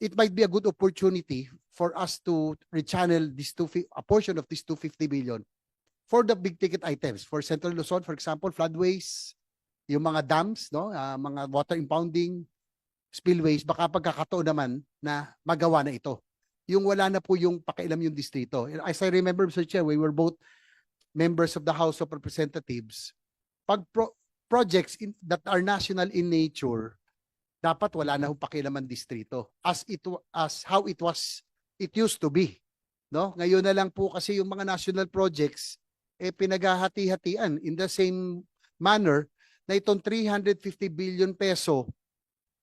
it might be a good opportunity for us to rechannel this two, a portion of this 250 billion for the big ticket items. For Central Luzon, for example, floodways, yung mga dams, no, ah, mga water impounding, spillways, baka pagkakataon naman na magawa na ito. Yung wala na po yung pakialam yung distrito. As I remember, Mr. Chair, we were both members of the House of Representatives. Pag pro- projects in, that are national in nature, dapat wala na hong pakialam ang distrito. As it as how it was it used to be no? Ngayon na lang po kasi yung mga national projects eh pinaghahati-hatian in the same manner na itong 350 billion peso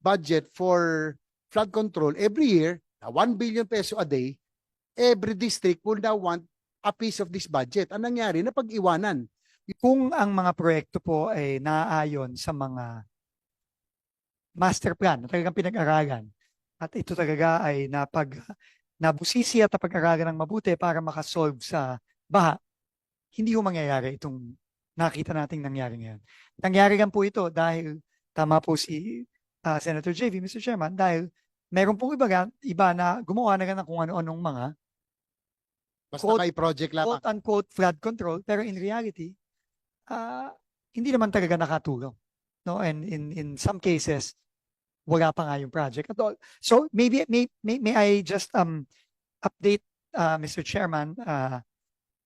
budget for flood control every year na 1 billion peso a day every district will now want a piece of this budget. Ang nangyari na pag-iwanan kung ang mga proyekto po ay naaayon sa mga master plan na talagang pinag-aralan at ito talaga ay napag nabusisi at napag-aralan ng mabuti para makasolve sa baha, hindi ho mangyayari itong nakita nating nangyari ngayon. Nangyari lang po ito dahil tama po si ah, Senator JV, Mr. Chairman, dahil meron pong iba, iba na gumawa na lang ng kung ano-anong mga basta Quote- kay project lamang quote-unquote flood control, pero in reality, ah, hindi naman talaga nakatulong. No? And in, in some cases, wala pa nga yung project at all. So maybe, may, may, may I just um, update, uh, Mr. Chairman, uh,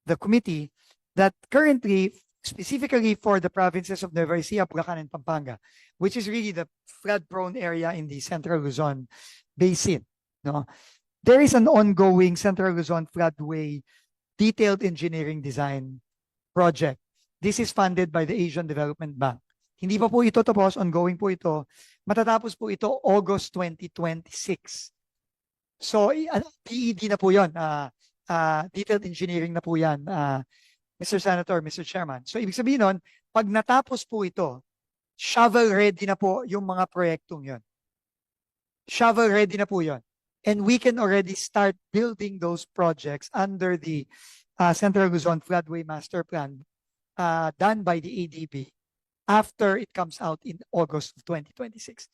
the committee, that currently, specifically for the provinces of Nueva Ecija, Bulacan, and Pampanga, which is really the flood-prone area in the Central Luzon Basin, no? There is an ongoing Central Luzon floodway detailed engineering design project. This is funded by the Asian Development Bank. Hindi pa po ito tapos, ongoing po ito. Matatapos po ito August 2026. So, ano, PED na po yun. ah, ah, detailed engineering na po yan, ah, Mr. Senator, Mr. Chairman. So, ibig sabihin nun, pag natapos po ito, shovel ready na po yung mga proyektong yon. Shovel ready na po yon. And we can already start building those projects under the uh, Central Luzon Floodway Master Plan uh, done by the ADB after it comes out in August of 2026.